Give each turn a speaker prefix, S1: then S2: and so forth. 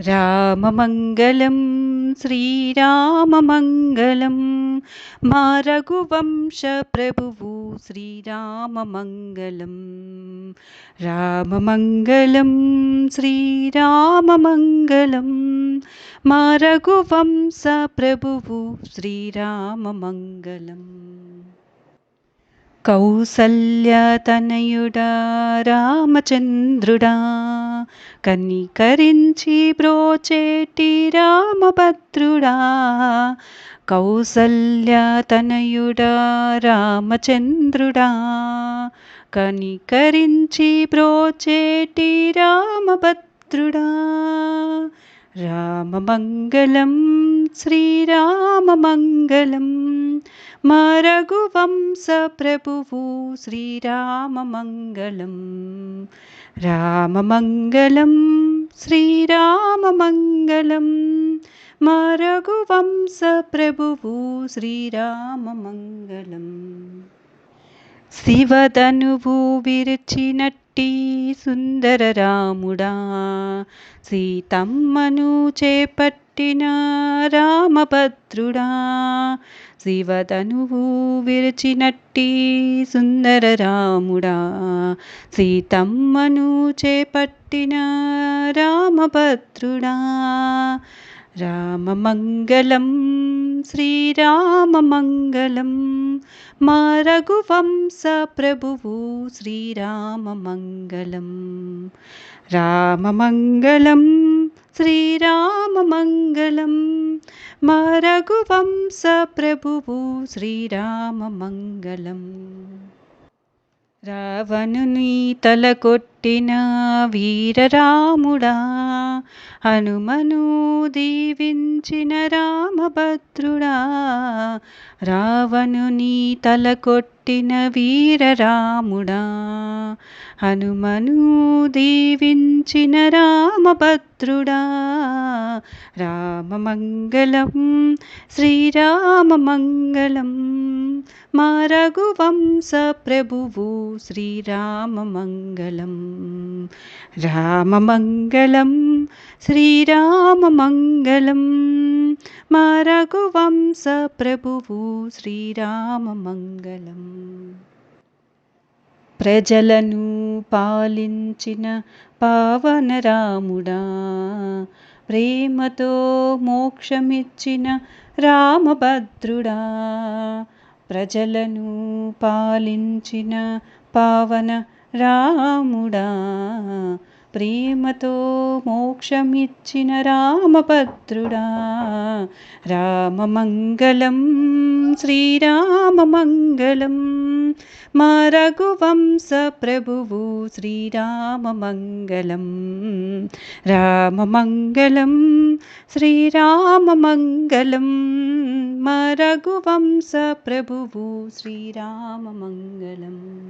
S1: രാമമംഗലം ശ്രീരാമമംഗലം. മാ ശ്രീരാമമംഗലം. രാമമംഗലം ശ്രീരാമമംഗലം. മാ ശ്രീരാമമംഗലം. കൗസല്യതനയുടാ രാമചന്ദ്രുടാ కనికరించి బ్రోచేటి రామభద్రుడా కౌసల్య తనయుడా రామచంద్రుడా. కనికరించి బ్రోచేటి రామభద్రుడా రామమంగళం శ్రీరామమంగళం. మా రఘువంశప్రభువు శ్రీరామమంగళం రామమంగళం శ్రీరామమంగళం మా రఘువంశప్రభువు శ్రీరామమంగళం శివధనువు విరిచినట్టి సుందర రాముడా సీతమ్మను చేపట్టిన రామభద్రుడా శివతనువు విరిచినట్టి సుందర రాముడా సీతమ్మను చేపట్టిన రామభద్రుడా రామమంగళం శ్రీరామమంగళం మా రఘువంశ ప్రభువు శ్రీరామమంగళం రామమంగళం శ్రీరామమంగళం మా రఘువంశ ప్రభువు శ్రీరామమంగళం రావణుని తల కొట్టిన వీరరాముడా హనుమను దీవించిన రామభద్రుడా రావణుని తల కొట్టిన వీరరాముడా. హనుమను దీవించిన రామభద్రుడా. రామమంగళం శ్రీరామమంగళం. మా రఘువంశ ప్రభువు శ్రీరామమంగళం. రామమంగళం శ్రీరామమంగళం. మా రఘువంశ ప్రభువు శ్రీరామమంగళం ప్రజలను పాలించిన పావన రాముడా ప్రేమతో మోక్షమిచ్చిన రామభద్రుడా ప్రజలను పాలించిన పావన రాముడా प्रेमतो मोक्षमिच्छिन रामभदृणा राममङ्गलं श्रीराममङ्गलं। मा सप्रभुवु श्रीराममङ्गलं। राममङ्गलं श्रीराममङ्गलं। मा सप्रभुवु श्रीराममङ्गलम्